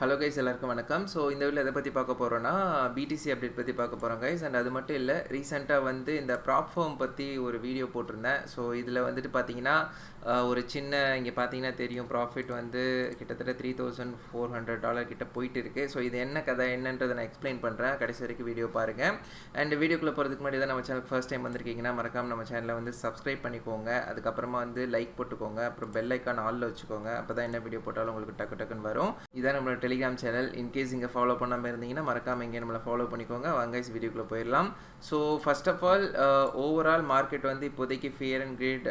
Hello guys எல்லாருக்கும் வணக்கம். So இந்த வீடியோ எதை பற்றி பார்க்க போகிறோன்னா பிடிசி அப்டேட் பற்றி பார்க்க போகிறோம் கைஸ் அண்ட் அது மட்டும் இல்லை ரீசெண்டாக வந்து இந்த ப்ராப்ஃபார்ம் பற்றி ஒரு வீடியோ போட்டிருந்தேன். ஸோ இதில் வந்துட்டு பார்த்தீங்கன்னா ஒரு சின்ன இங்கே பார்த்தீங்கன்னா தெரியும் ப்ராஃபிட் வந்து கிட்டத்தட்ட three thousand four hundred dollar கிட்ட போயிட்டு இருக்கு ஸோ இது என்ன கதை என்னன்றதை நான் எக்ஸ்பிளைன் பண்ணுறேன் கடைசி வரைக்கும் வீடியோ பாருங்கள் அண்ட் வீடியோக்குள்ளே போகிறதுக்கு முன்னாடி தான் நம்ம சேனல் ஃபர்ஸ்ட் டைம் வந்திருக்கீங்கன்னா மறக்காம நம்ம சேனலை வந்து சப்ஸ்கிரைப் பண்ணிக்கோங்க. அதுக்கப்புறமா வந்து லைக் போட்டுக்கோங்க. அப்புறம் பெல் ஐக்கான் ஆலில் வச்சுக்கோங்க. அப்போ தான் என்ன வீடியோ போட்டாலும் உங்களுக்கு டக்கு டக்குன்னு வரும். இதான் நம்மளோட டெலிகிராம் சேனல் இன்கேஸ் இங்கே ஃபாலோ பண்ணாமல் இருந்தீங்கன்னா மறக்காமல் இங்கே நம்மளை ஃபாலோ பண்ணிக்கோங்க. வாங்க வீடியோக்குள்ளே போயிடலாம். So first of all overall market வந்து இப்போதைக்கு ஃபியர் அண்ட் கிரேட்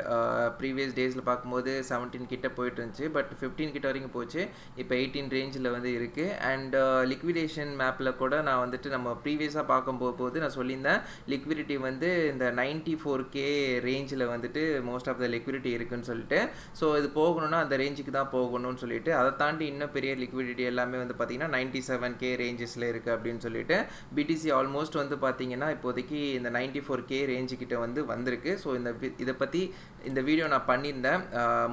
ப்ரீவியஸ் டேஸில் பார்க்கும்போது செவன்டீன் கிட்ட போயிட்டு இருந்துச்சு பட் ஃபிஃப்டீன் கிட்ட வரைக்கும் போச்சு. இப்போ எயிட்டீன் ரேஞ்சில் வந்து இருக்குது அண்ட் லிக்விடேஷன் மேப்பில் கூட நான் வந்துட்டு நம்ம ப்ரீவியஸாக பார்க்கும் போது நான் சொல்லியிருந்தேன். லிக்விடிட்டி வந்து இந்த நைன்ட்டி ஃபோர் கே ரேஞ்சில் வந்துட்டு மோஸ்ட் ஆஃப் த லிக்விடிட்டி இருக்குன்னு சொல்லிட்டு. ஸோ இது போகணும்னா அந்த ரேஞ்சுக்கு தான் போகணும்னு சொல்லிட்டு. அதை தாண்டி இன்னும் பெரிய லிக்விடிட்டி எல்லாமே வந்து பார்த்திங்கன்னா நைன்ட்டி செவன் கே ரேஞ்சஸில் இருக்குது அப்படின்னு சொல்லிட்டு. பிடிசி ஆல்மோஸ்ட் வந்து பார்த்திங்கன்னா இப்போதைக்கு இந்த நைன்ட்டி ஃபோர் கே ரேஞ்சுக்கிட்ட வந்து வந்திருக்கு. ஸோ இந்த வி- இதை பற்றி இந்த வீடியோ நான் பண்ணியிருந்தேன்.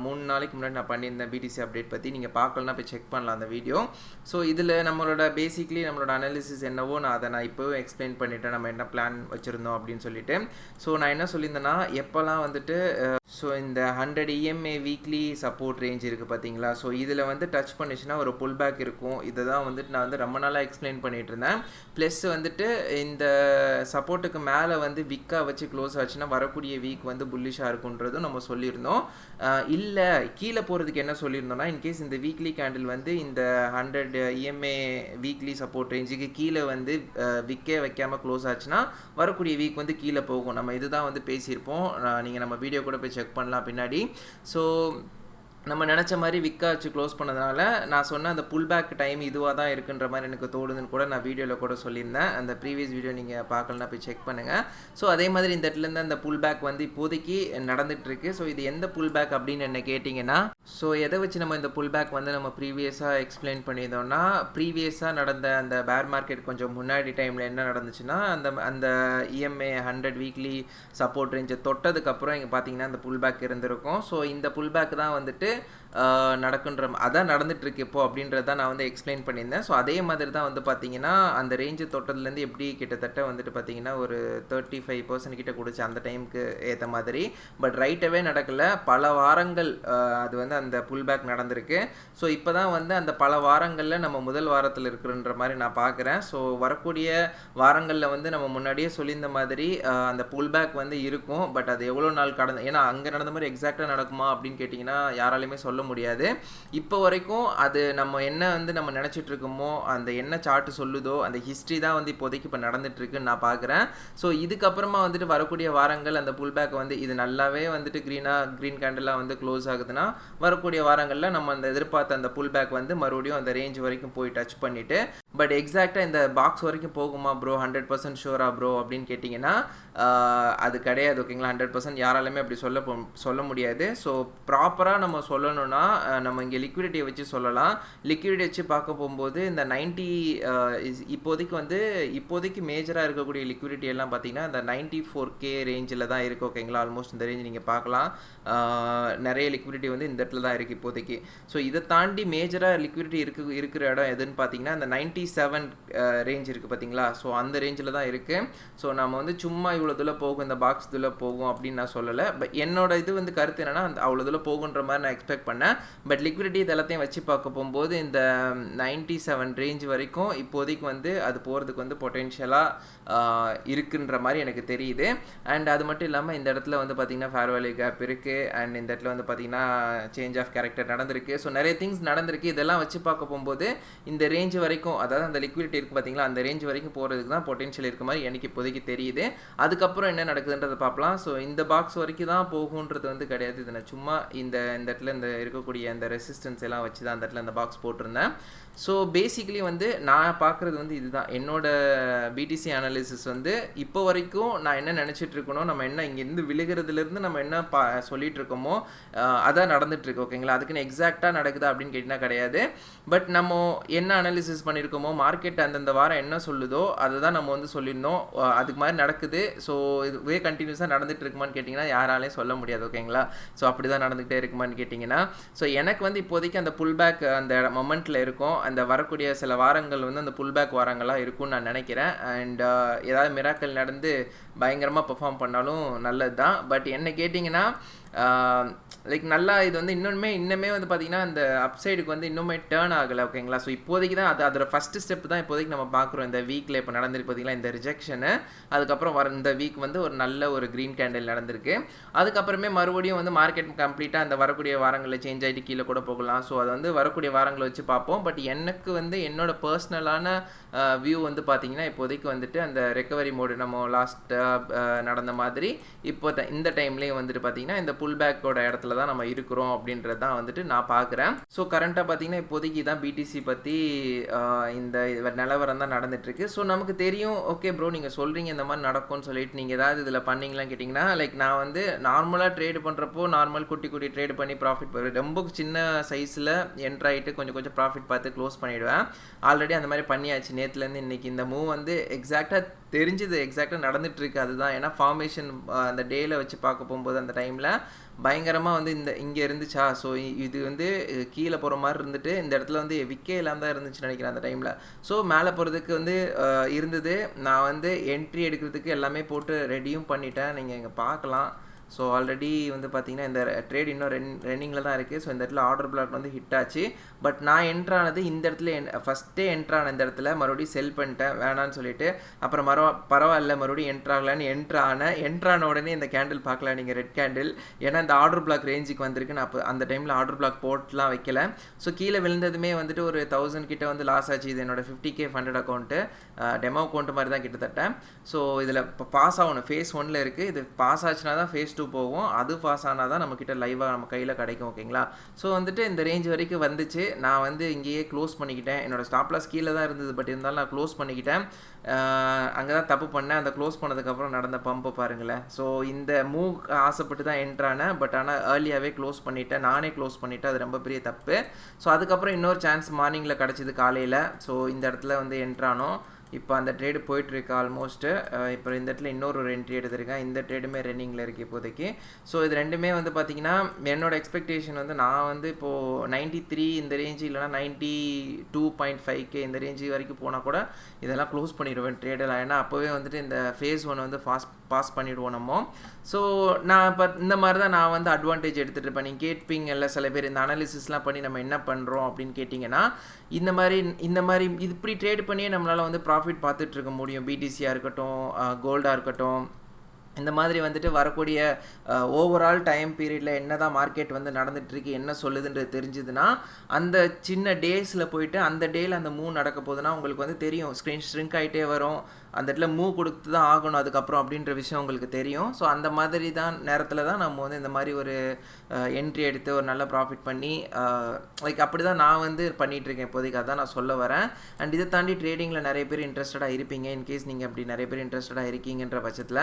மூணு நாளைக்கு முன்னாடி நான் பண்ணியிருந்தேன் பிடிசி அப்டேட் பற்றி நீங்கள் பார்க்கலன்னா போய் செக் பண்ணலாம் அந்த வீடியோ ஸோ இதில் நம்மளோட பேசிக்லி நம்மளோட அனாலிசிஸ் என்னவோ நான் அதை நான் இப்போவே எக்ஸ்பிளைன் பண்ணிட்டேன் நம்ம என்ன பிளான் வச்சுருந்தோம் அப்படின்னு சொல்லிட்டு. ஸோ நான் என்ன சொல்லியிருந்தேன்னா எப்போல்லாம் வந்துட்டு ஸோ இந்த hundred EMA weekly support range இருக்குது பார்த்தீங்களா? ஸோ இதில் வந்து டச் பண்ணிச்சுன்னா ஒரு புல் பேக் இருக்கும். இதை தான் வந்துட்டு நான் வந்து ரொம்ப நாளாக எக்ஸ்பிளைன் பண்ணிட்டு இருந்தேன். ப்ளஸ் வந்துட்டு இந்த சப்போர்ட்டுக்கு மேலே வந்து விக்காக வச்சு க்ளோஸ் ஆச்சுன்னா வரக்கூடிய வீக் வந்து புல்லிஷாக இருக்குன்றதும் நம்ம சொல்லியிருந்தோம். இல்லை கீழே போகிறதுக்கு என்ன சொல்லியிருந்தோம்னா இன்கேஸ் இந்த வீக்லி கேண்டில் வந்து இந்த ஹண்ட்ரட் இஎம்ஏ வீக்லி சப்போர்ட் ரேஞ்சுக்கு கீழே வந்து விற்க வைக்காமல் க்ளோஸ் ஆச்சுன்னா வரக்கூடிய வீக் வந்து கீழே போகும். நம்ம இதுதான் வந்து பேசியிருப்போம். நீங்கள் நம்ம வீடியோ கூட போய் செக் பண்ணலாம் பின்னாடி. ஸோ நம்ம நினச்ச மாதிரி விக்கா வச்சு க்ளோஸ் பண்ணதுனால நான் சொன்ன அந்த புல் பேக் டைம் இதுவாக தான் இருக்குன்ற மாதிரி எனக்கு தோடுதுன்னு கூட நான் வீடியோவில் கூட சொல்லியிருந்தேன். அந்த ப்ரீவியஸ் வீடியோ நீங்கள் பார்க்கலனா போய் செக் பண்ணுங்கள் ஸோ அதே மாதிரி இந்த இடத்துலேருந்து அந்த புல் பேக் வந்து இப்போதைக்கு நடந்துகிட்ருக்கு ஸோ இது எந்த புல் பேக் அப்படின்னு என்ன கேட்டிங்கன்னா ஸோ எதை வச்சு நம்ம இந்த புல் பேக் வந்து நம்ம ப்ரீவியஸாக எக்ஸ்பிளைன் பண்ணியிருந்தோம்னா ப்ரீவியஸாக நடந்த அந்த பேர் மார்க்கெட் கொஞ்சம் முன்னாடி டைமில் என்ன நடந்துச்சுன்னா அந்த அந்த இஎம்ஏ ஹண்ட்ரட் வீக்லி சப்போர்ட் ரேஞ்சை தொட்டதுக்கப்புறம் இங்கே பார்த்தீங்கன்னா அந்த புல் பேக் இருந்திருக்கும். ஸோ இந்த புல் பேக் தான் வந்துட்டு fazer நடக்குன்ற அதான் நடந்துட்டு இருக்கு இப்போ அப்படின்றத நான் வந்து எக்ஸ்பிளைன் பண்ணியிருந்தேன். ஸோ அதே மாதிரி தான் வந்து பார்த்தீங்கன்னா அந்த ரேஞ்சு தொட்டதுலேருந்து எப்படி கிட்டத்தட்ட வந்துட்டு பார்த்தீங்கன்னா ஒரு தேர்ட்டி ஃபைவ் பர்சன்ட் கிட்ட கொடுச்சு அந்த டைமுக்கு ஏற்ற மாதிரி. பட் ரைட்டவே நடக்கலை. பல வாரங்கள் அது வந்து அந்த புல் பேக் நடந்திருக்கு. ஸோ இப்போ தான் வந்து அந்த பல வாரங்களில் நம்ம முதல் வாரத்தில் இருக்கிறன்ற மாதிரி நான் பார்க்குறேன் ஸோ வரக்கூடிய வாரங்களில் வந்து நம்ம முன்னாடியே சொல்லியிருந்த மாதிரி அந்த புல் பேக் வந்து இருக்கும். பட் அது எவ்வளோ நாள் கடந்து ஏன்னா அங்கே நடந்த மாதிரி எக்ஸாக்டாக நடக்குமா அப்படின்னு கேட்டிங்கன்னா யாராலையுமே சொல்ல முடியாது. இப்போ வரைக்கும் அது நம்ம என்ன வந்து நம்ம நினச்சிட்டு இருக்கோமோ அந்த என்ன சார்ட்டு சொல்லுதோ அந்த ஹிஸ்ட்ரி தான் வந்து இப்போதைக்கு இப்போ நடந்துட்டுருக்குன்னு நான் பார்க்குறேன் ஸோ இதுக்கப்புறமா வந்துட்டு வரக்கூடிய வாரங்கள் அந்த புல் பேக் வந்து இது நல்லாவே வந்துட்டு க்ரீனாக க்ரீன் கேண்டலாக வந்து க்ளோஸ் ஆகுதுன்னா வரக்கூடிய வாரங்களில் நம்ம அந்த எதிர்பார்த்த அந்த புல் பேக் வந்து மறுபடியும் அந்த ரேஞ்ச் வரைக்கும் போய் டச் பண்ணிவிட்டு பட் எக்ஸாக்டாக இந்த பாக்ஸ் வரைக்கும் போகுமா ப்ரோ ஹண்ட்ரட் பர்சன்ட் ஷூரா ப்ரோ அப்படின்னு கேட்டிங்கன்னா அது கிடையாது ஓகேங்களா ஹண்ட்ரட் பர்சன்ட் யாராலுமே அப்படி சொல்ல போ- சொல்ல முடியாது. ஸோ ப்ராப்பராக நம்ம சொல்லணும்னா நம்ம இங்கே லிக்விடிட்டியை வச்சு சொல்லலாம். லிக்விடிட்டி வச்சு பார்க்க போகும்போது இந்த நைன்ட்டி இப்போதைக்கு வந்து இப்போதைக்கு மேஜராக இருக்கக்கூடிய லிக்விடிட்டி எல்லாம் பார்த்தீங்கன்னா இந்த நைன்ட்டி ஃபோர் கே ரேஞ்சில் தான் இருக்குது ஓகேங்களா ஆல்மோஸ்ட் இந்த ரேஞ்ச் நீங்கள் பார்க்கலாம். நிறைய லிக்விடிட்டி வந்து இந்த இடத்துல தான் இருக்குது இப்போதைக்கு. ஸோ இதை தாண்டி மேஜராக லிக்விடிட்டி இருக்கு இருக்கிற இடம் எதுன்னு பார்த்தீங்கன்னா இந்த நைன்ட்டி செவன் ரேஞ்ச் uh, இருக்குது பார்த்தீங்களா ஸோ அந்த ரேஞ்சில் தான் இருக்குது ஸோ நம்ம வந்து சும்மா இவ்வளோ தூரம் போகும் இந்த பாக்ஸ் இதில் போகும் அப்படின்னு நான் சொல்லலை. பட் என்னோட இது வந்து கருத்து என்னென்னா அந்த அவ்வளோ தூரம் போகுன்ற மாதிரி நான் எக்ஸ்பெக்ட் பண்ணேன். பட் லிக்விடிட்டி இது எல்லாத்தையும் வச்சு பார்க்க போகும்போது இந்த நைன்ட்டி செவன் ரேஞ்ச் வரைக்கும் இப்போதைக்கு வந்து அது போகிறதுக்கு வந்து பொட்டென்ஷியலாக இருக்குன்ற மாதிரி எனக்கு தெரியுது. அண்ட் அது மட்டும் இல்லாமல் இந்த இடத்துல வந்து பார்த்திங்கன்னா ஃபேர்வேலி கேப் இருக்குது அண்ட் இந்த இடத்துல வந்து பார்த்திங்கன்னா சேஞ்ச் ஆஃப் கேரக்டர் நடந்திருக்கு. ஸோ நிறைய திங்ஸ் நடந்திருக்கு. இதெல்லாம் வச்சு பார்க்க போகும்போது இந்த ரேஞ்ச் வரைக்கும் அதாவது அந்த லிக்விடிட்டி இருக்குது பார்த்தீங்களா அந்த ரேஞ்ச் வரைக்கும் போகிறதுக்கு தான் பொட்டென்ஷியல் இருக்க மாதிரி எனக்கு இப்போதைக்கு தெரியுது. அதுக்கப்புறம் என்ன நடக்குதுன்றதை பார்க்கலாம் ஸோ இந்த பாக்ஸ் வரைக்கும் தான் போகுன்றது வந்து கிடையாது. இது நான் சும்மா இந்த இந்த இடத்துல இந்த இருக்கக்கூடிய அந்த ரெசிஸ்டன்ஸ் எல்லாம் வச்சு தான் அந்த இடத்துல அந்த பாக்ஸ் போட்டிருந்தேன். ஸோ பேசிக்கலி வந்து நான் பார்க்குறது வந்து இதுதான். என்னோட பிடிசி அனாலிசிஸ் வந்து இப்போ வரைக்கும் நான் என்ன நினச்சிட்டு இருக்கணும் நம்ம என்ன இங்கேருந்து விழுகிறதுலேருந்து நம்ம என்ன பா சொல்லிட்டு இருக்கோமோ அதான் நடந்துட்டு இருக்கு ஓகேங்களா அதுக்குன்னு எக்ஸாக்டாக நடக்குதா அப்படின்னு கேட்டிங்கன்னா கிடையாது. பட் நம்ம என்ன அனாலிசிஸ் பண்ணியிருக்கோமோ சொல்லியிருந்தோமோ மார்க்கெட் அந்தந்த வாரம் என்ன சொல்லுதோ அதை தான் நம்ம வந்து சொல்லியிருந்தோம் அதுக்கு மாதிரி நடக்குது. ஸோ இதுவே கண்டினியூஸாக நடந்துகிட்டு இருக்குமான்னு கேட்டிங்கன்னா யாராலையும் சொல்ல முடியாது ஓகேங்களா ஸோ அப்படி தான் நடந்துகிட்டே இருக்குமான்னு கேட்டிங்கன்னா ஸோ எனக்கு வந்து இப்போதைக்கு அந்த புல் பேக் அந்த மொமெண்ட்டில் இருக்கும். அந்த வரக்கூடிய சில வாரங்கள் வந்து அந்த புல் பேக் வாரங்களாக இருக்கும்னு நான் நினைக்கிறேன். அண்ட் ஏதாவது மிராக்கள் நடந்து பயங்கரமாக பெர்ஃபார்ம் பண்ணாலும் நல்லது தான் பட் என்ன கேட்டிங்கன்னா லைக் நல்லா இது வந்து இன்னுமே இன்னுமே வந்து பார்த்தீங்கன்னா அந்த அப்சைடுக்கு வந்து இன்னுமே டேர்ன் ஆகலை ஓகேங்களா ஸோ இப்போதைக்கு தான் அது அதோட ஃபஸ்ட்டு ஸ்டெப் தான் இப்போதைக்கு நம்ம பார்க்குறோம் இந்த வீக்கில் இப்போ நடந்திருக்கு பார்த்தீங்களா இந்த ரிஜெக்ஷனு அதுக்கப்புறம் வர இந்த வீக் வந்து ஒரு நல்ல ஒரு க்ரீன் கேண்டில் நடந்திருக்கு. அதுக்கப்புறமே மறுபடியும் வந்து மார்க்கெட் கம்ப்ளீட்டாக அந்த வரக்கூடிய வாரங்களில் சேஞ்ச் ஆகிட்டு கீழே கூட போகலாம். ஸோ அதை வந்து வரக்கூடிய வாரங்களை வச்சு பார்ப்போம். பட் எனக்கு வந்து என்னோட பர்சனலான வியூ வந்து பார்த்தீங்கன்னா இப்போதைக்கு வந்துட்டு அந்த ரெக்கவரி மோடு நம்ம லாஸ்ட்டாக நடந்த மாதிரி இப்போ த- இந்த டைம்லேயும் வந்துட்டு பார்த்தீங்கன்னா இந்த புல் பேக்கோட இடத்துல தான் நம்ம இருக்கிறோம் அப்படின்றது தான் வந்துட்டு நான் பார்க்குறேன். ஸோ கரண்ட்டாக பார்த்தீங்கன்னா இப்போதைக்கு தான் பிடிசி பற்றி இந்த இது நிலவரம் தான் நடந்துட்டுருக்கு. ஸோ நமக்கு தெரியும் ஓகே ப்ரோ நீங்கள் சொல்கிறீங்க இந்த மாதிரி நடக்கும்னு சொல்லிட்டு நீங்கள் ஏதாவது இதில் பண்ணீங்களான்னு கேட்டிங்கன்னா லைக் நான் வந்து நார்மலாக ட்ரேடு பண்ணுறப்போ நார்மல் குட்டி குட்டி ட்ரேடு பண்ணி ப்ராஃபிட் ரொம்ப சின்ன சைஸில் என்ட்ரு ஆகிட்டு கொஞ்சம் கொஞ்சம் ப்ராஃபிட் பார்த்து க்ளோஸ் பண்ணிவிடுவேன் ஆல்ரெடி அந்த மாதிரி பண்ணியாச்சு. நேற்றுலேருந்து இன்றைக்கி இந்த மூவ் வந்து எக்ஸாக்டாக தெரிஞ்சது எக்ஸாக்டாக நடந்துட்டு இருக்கு அதுதான். ஏன்னா ஃபார்மேஷன் அந்த டேயில் வச்சு பார்க்க போகும்போது அந்த டைமில் பயங்கரமாக வந்து இந்த இங்கே இருந்துச்சா? ஸோ இது வந்து கீழே போகிற மாதிரி இருந்துட்டு இந்த இடத்துல வந்து விக்கே இல்லாமல் தான் இருந்துச்சுன்னு நினைக்கிறேன் அந்த டைமில் ஸோ மேலே போகிறதுக்கு வந்து இருந்தது. நான் வந்து என்ட்ரி எடுக்கிறதுக்கு எல்லாமே போட்டு ரெடியும் பண்ணிட்டேன். நீங்கள் இங்கே பார்க்கலாம். ஸோ ஆல்ரெடி வந்து பார்த்தீங்கன்னா இந்த ட்ரேட் இன்னும் ரென் ரன்னிங்கில் தான் இருக்குது ஸோ இந்த இடத்துல ஆர்டர் பிளாக் வந்து ஹிட் ஆச்சு. பட் நான் என்ட்ரு ஆனது இந்த இடத்துல ஃபஸ்ட்டே என்ட்ரு ஆன இந்த இடத்துல மறுபடியும் செல் பண்ணிட்டேன். வேணான்னு சொல்லிட்டு அப்புறம் மரவ பரவாயில்ல மறுபடியும் என்ட்ராகலான்னு என்ட்ரு ஆனேன் என்ட்ரான உடனே இந்த கேண்டில் பார்க்கலாம் நீங்கள் ரெட் கேண்டில் ஏன்னா இந்த ஆர்டர் பிளாக் ரேஞ்சுக்கு வந்திருக்கு. நான் அப்போ அந்த டைமில் ஆர்டர் பிளாக் போட்டுலாம் வைக்கல. ஸோ கீழே விழுந்ததுமே வந்துட்டு ஒரு தௌசண்ட் கிட்ட வந்து லாஸ் ஆச்சு. இது என்னோட fifty K funded account demo account மாதிரி தான் கிட்டத்தட்ட. ஸோ இதில் இப்போ பாஸ் ஆகணும். ஃபேஸ் ஒன்ல இருக்குது இது பாஸ் ஆச்சுன்னா தான் ஃபேஸ் டூ போகும். அது பாஸ் ஆனால் தான் நம்மக்கிட்ட லைவாக நம்ம கையில் கிடைக்கும் ஓகேங்களா ஸோ வந்துட்டு இந்த ரேஞ்ச் வரைக்கும் வந்துச்சு. நான் வந்து இங்கேயே க்ளோஸ் பண்ணிக்கிட்டேன். என்னோட ஸ்டாப்லாஸ் கீழே தான் இருந்தது. பட் இருந்தாலும் நான் க்ளோஸ் பண்ணிக்கிட்டேன். அங்கே தான் தப்பு பண்ணேன். அந்த க்ளோஸ் பண்ணதுக்கப்புறம் நடந்த பம்பை பாருங்களேன். ஸோ இந்த மூவ் ஆசைப்பட்டு தான் என்ட்ரானேன் பட் ஆனால் ஏர்லியாகவே க்ளோஸ் பண்ணிட்டேன். நானே க்ளோஸ் பண்ணிவிட்டு அது ரொம்ப பெரிய தப்பு. ஸோ அதுக்கப்புறம் இன்னொரு சான்ஸ் மார்னிங்கில் கிடச்சிது காலையில். ஸோ இந்த இடத்துல வந்து என்ட்ரானோம் இப்போ அந்த ட்ரேடு போயிட்டுருக்கு ஆல்மோஸ்ட்டு இப்போ இந்த இடத்துல இன்னொரு ஒரு என்ட்ரி எடுத்திருக்கேன். இந்த ட்ரேடுமே ரன்னிங்கில் இருக்குது இப்போதைக்கு. ஸோ இது ரெண்டுமே வந்து பார்த்திங்கன்னா என்னோட எக்ஸ்பெக்டேஷன் வந்து நான் வந்து இப்போது நைன்ட்டி த்ரீ இந்த ரேஞ்சு இல்லைனா ninety two point five K இந்த ரேஞ்சு வரைக்கும் போனால் கூட இதெல்லாம் க்ளோஸ் பண்ணிடுவேன் ட்ரேடில் ஏன்னா அப்போவே வந்துட்டு இந்த ஃபேஸ் ஒன் வந்து ஃபாஸ்ட் பாஸ் பண்ணிவிடுவோம் நம்ம. ஸோ நான் இப்போ இந்த மாதிரி தான் நான் வந்து அட்வான்டேஜ் எடுத்துகிட்டு இருப்பேன். நீங்கள் கேட்பீங்கல்ல சில பேர் இந்த அனாலிசிஸ்லாம் பண்ணி நம்ம என்ன பண்ணுறோம் அப்படின்னு கேட்டிங்கன்னா இந்த மாதிரி இந்த மாதிரி இது இப்படி ட்ரேட் பண்ணியே நம்மளால் வந்து ப்ராஃபிட் பார்த்துட்டு இருக்க முடியும். பிடிசியாக இருக்கட்டும் கோல்டாக இருக்கட்டும். இந்த மாதிரி வந்துட்டு வரக்கூடிய ஓவரால் டைம் பீரியடில் என்ன தான் மார்க்கெட் வந்து நடந்துகிட்ருக்கு என்ன சொல்லுதுன்றது தெரிஞ்சுதுன்னா அந்த சின்ன டேஸில் போயிட்டு அந்த டேயில் அந்த மூவ் நடக்க போதுன்னா உங்களுக்கு வந்து தெரியும். ஸ்க்ரீன் ஸ்ட்ரிங்க் ஆகிட்டே வரும். அந்த இடத்துல மூவ் கொடுத்து தான் ஆகணும் அதுக்கப்புறம் அப்படின்ற விஷயம் உங்களுக்கு தெரியும். ஸோ அந்த மாதிரி தான் நேரத்தில் தான் நம்ம வந்து இந்த மாதிரி ஒரு என்ட்ரி எடுத்து ஒரு நல்ல ப்ராஃபிட் பண்ணி லைக் அப்படி தான் நான் வந்து பண்ணிகிட்ருக்கேன் இப்போதைக்கு. அதான் நான் சொல்ல வரேன். அண்ட் இதை தாண்டி ட்ரேடிங்கில் நிறைய பேர் இன்ட்ரெஸ்டடாக இருப்பீங்க. இன்கேஸ் நீங்கள் அப்படி நிறைய பேர் இன்ட்ரெஸ்டடாக இருக்கீங்கன்ற பட்சத்தில்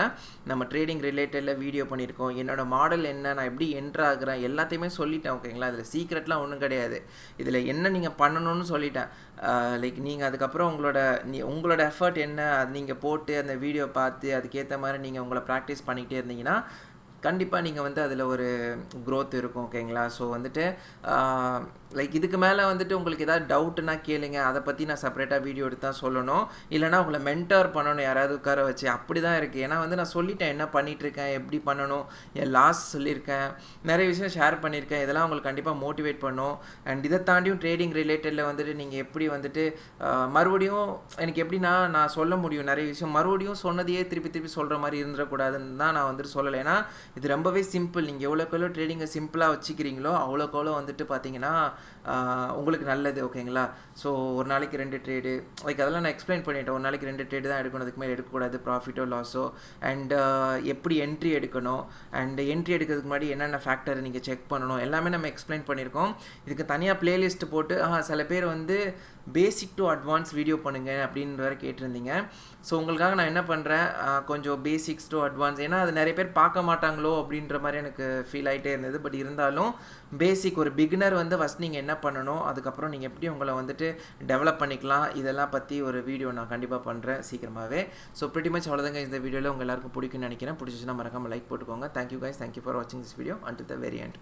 நம்ம ட்ரேடிங் ரிலேட்டடில் வீடியோ பண்ணியிருக்கோம். என்னோட மாடல் என்ன நான் எப்படி என்ட்ரு ஆகுறேன் எல்லாத்தையுமே சொல்லிட்டேன் ஓகேங்களா அதில் சீக்ரெட்லாம் ஒன்றும் கிடையாது. இதில் என்ன நீங்கள் பண்ணணும்னு சொல்லிட்டேன். லைக் நீங்கள் அதுக்கப்புறம் உங்களோட நீ உங்களோட எஃபர்ட் என்ன அது நீங்கள் போட்டு அந்த வீடியோ பார்த்து அதுக்கேற்ற மாதிரி நீங்கள் உங்களை ப்ராக்டிஸ் பண்ணிக்கிட்டே இருந்தீங்கன்னா கண்டிப்பாக நீங்கள் வந்து அதில் ஒரு க்ரோத் இருக்கும் ஓகேங்களா ஸோ வந்துட்டு லைக் இதுக்கு மேலே வந்துட்டு உங்களுக்கு ஏதாவது டவுட்டுனா கேளுங்க. அதை பற்றி நான் செப்பரேட்டாக வீடியோ எடுத்து தான் சொல்லணும். இல்லைனா உங்களை மென்டர் பண்ணணும் யாராவது உட்கார வச்சு அப்படி தான் இருக்குது ஏன்னா வந்து நான் சொல்லிட்டேன் என்ன பண்ணிகிட்ருக்கேன் எப்படி பண்ணணும் என் லாஸ் சொல்லியிருக்கேன் நிறைய விஷயம் ஷேர் பண்ணியிருக்கேன். இதெல்லாம் உங்களுக்கு கண்டிப்பாக மோட்டிவேட் பண்ணும். அண்ட் இதை தாண்டியும் ட்ரேடிங் ரிலேட்டடில் வந்துட்டு நீங்கள் எப்படி வந்துட்டு மறுபடியும் எனக்கு எப்படின்னா நான் சொல்ல முடியும் நிறைய விஷயம். மறுபடியும் சொன்னதையே திருப்பி திருப்பி சொல்கிற மாதிரி இருந்துடக்கூடாதுன்னு தான் நான் வந்துட்டு சொல்லலை. ஏன்னா இது ரொம்பவே சிம்பிள். நீங்கள் எவ்வளோக்கு எவ்வளோ ட்ரேடிங்கை சிம்பிளாக வச்சுக்கிறீங்களோ அவ்வளோக்கு அவ்வளோ வந்துட்டு பார்த்தீங்கன்னா உங்களுக்கு நல்லது ஓகேங்களா ஸோ ஒரு நாளைக்கு ரெண்டு ட்ரேடு லைக் அதெல்லாம் நான் எக்ஸ்பிளைன் பண்ணிட்டேன். ஒரு நாளைக்கு ரெண்டு ட்ரேடு தான் எடுக்கணும். அதுக்கு மேலே எடுக்கக்கூடாது ப்ராஃபிட்டோ லாஸோ அண்ட் எப்படி என்ட்ரி எடுக்கணும்? அண்ட் என்ட்ரி எடுக்கிறதுக்கு முன்னாடி என்னென்ன ஃபேக்டர் நீங்கள் செக் பண்ணணும்? எல்லாமே நம்ம எக்ஸ்பிளைன் பண்ணியிருக்கோம். இதுக்கு தனியாக பிளேலிஸ்ட் போட்டு ஆ சில பேர் வந்து பேசிக் டு அட்வான்ஸ் வீடியோ பண்ணுங்க அப்படின்ற வரை கேட்டிருந்தீங்க. ஸோ உங்களுக்காக நான் என்ன பண்ணுறேன் கொஞ்சம் பேசிக்ஸ் டு அட்வான்ஸ் ஏன்னா அது நிறைய பேர் பார்க்க மாட்டாங்களோ அப்படின்ற மாதிரி எனக்கு ஃபீல் ஆகிட்டே இருந்தது. பட் இருந்தாலும் பேசிக் ஒரு பிகினர் வந்து ஃபஸ்ட் நீங்கள் என்ன பண்ணணும்? அதுக்கப்புறம் நீங்கள் எப்படி உங்களை வந்துட்டு டெவலப் பண்ணிக்கலாம்? இதெல்லாம் பற்றி ஒரு வீடியோ நான் கண்டிப்பாக பண்ணுறேன் சீக்கிரமாகவே ஸோ pretty மச் அவ்வளோதாங்க இந்த வீடியோவில் உங்கள் எல்லாருக்கும் பிடிக்கும்னு நினைக்கிறேன். பிடிச்சிச்சுன்னா மறக்காமல் லைக் போட்டுக்கோங்க. Thank you guys thank you for வாட்சிங் this video and the very and